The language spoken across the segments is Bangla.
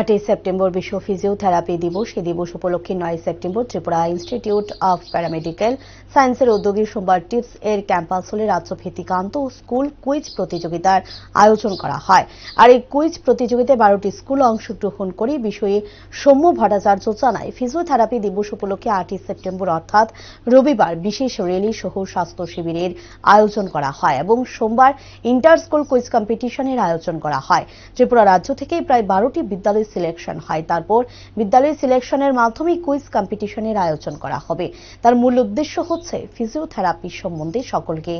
আটই সেপ্টেম্বর বিশ্ব ফিজিওথেরাপি দিবস। এই দিবস উপলক্ষে নয় September Tripura institute of paramedical সায়েন্সের উদ্যোগী সোমবার টিপস এর ক্যাম্পাস হলে রাজ্যভিত্তিক আন্ত স্কুল কুইজ প্রতিযোগিতার আয়োজন করা হয়। আর এই কুইজ প্রতিযোগিতায় বারোটি স্কুল অংশগ্রহণ করে বিষয়ে সৌম্য ভট্টাচার্য জানায় ফিজিওথেরাপি দিবস উপলক্ষে আটই সেপ্টেম্বর অর্থাৎ রবিবার বিশেষ র্যালি সহ স্বাস্থ্য শিবিরের আয়োজন করা হয় এবং সোমবার ইন্টার স্কুল কুইজ কম্পিটিশনের আয়োজন করা হয়। ত্রিপুরা রাজ্য থেকেই প্রায় বারোটি বিদ্যালয় সিলেকশন হয়। তারপর বিদ্যালয় সিলেকশনের মাধ্যমে কুইজ কম্পিটিশনের আয়োজন করা হবে। তার মূল উদ্দেশ্য হচ্ছে ফিজিওথেরাপি সম্বন্ধে সকলকে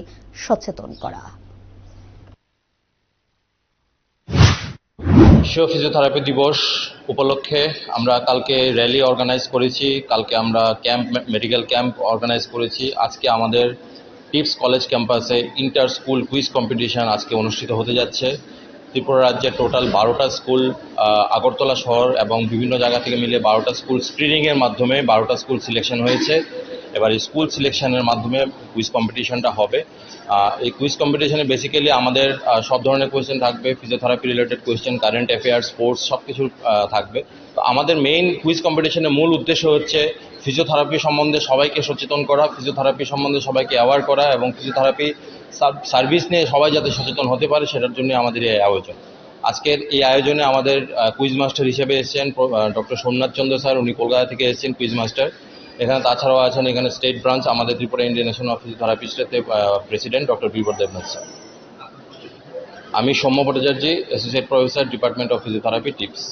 সচেতন করা। বিশ্ব ফিজিওথেরাপি দিবস উপলক্ষে আমরা কালকে র্যালি অর্গানাইজ করেছি। কালকে আমরা ক্যাম্প মেডিকেল ক্যাম্প অর্গানাইজ করেছি। আজকে আমাদের টিপস কলেজ ক্যাম্পাসে ইন্টার স্কুল কুইজ কম্পিটিশন আজকে অনুষ্ঠিত হতে যাচ্ছে। ত্রিপুরা রাজ্যে টোটাল বারোটা স্কুল আগরতলা শহর এবং বিভিন্ন জায়গা থেকে মিলে বারোটা স্কুল স্ক্রিনিংয়ের মাধ্যমে বারোটা স্কুল সিলেকশন হয়েছে। এবার স্কুল সিলেকশনের মাধ্যমে কুইজ কম্পিটিশনটা হবে। এই কুইজ কম্পিটিশনে বেসিক্যালি আমাদের সব ধরনের কোয়েশ্চেন থাকবে physiotherapy related question current affairs sports সব কিছু থাকবে। তো আমাদের মেইন কুইজ কম্পিটিশনের মূল উদ্দেশ্য হচ্ছে ফিজিওথেরাপি সম্বন্ধে সবাইকে সচেতন করা ফিজিওথেরাপি সম্বন্ধে সবাইকে অ্যাওয়ার করা এবং ফিজিওথেরাপি সার্ভিস নিয়ে সবাই যাতে সচেতন হতে পারে, সেটার জন্য আমাদের এই আয়োজন। আজকের এই আয়োজনে আমাদের কুইজ মাস্টার হিসেবে এসেছেন ডক্টর সোমনাথ চন্দ্র স্যার, উনি কলকাতা থেকে এসেছেন কুইজ মাস্টার এখানে তাছাড়াও আছেন এখানে স্টেট ব্রাঞ্চ আমাদের Tripura Indian national of ফিজিওথেরাপিস্টের president doctor Bibar Debnath sir. আমি Soumya Bhattacharya associate professor department of physiotherapy TIPS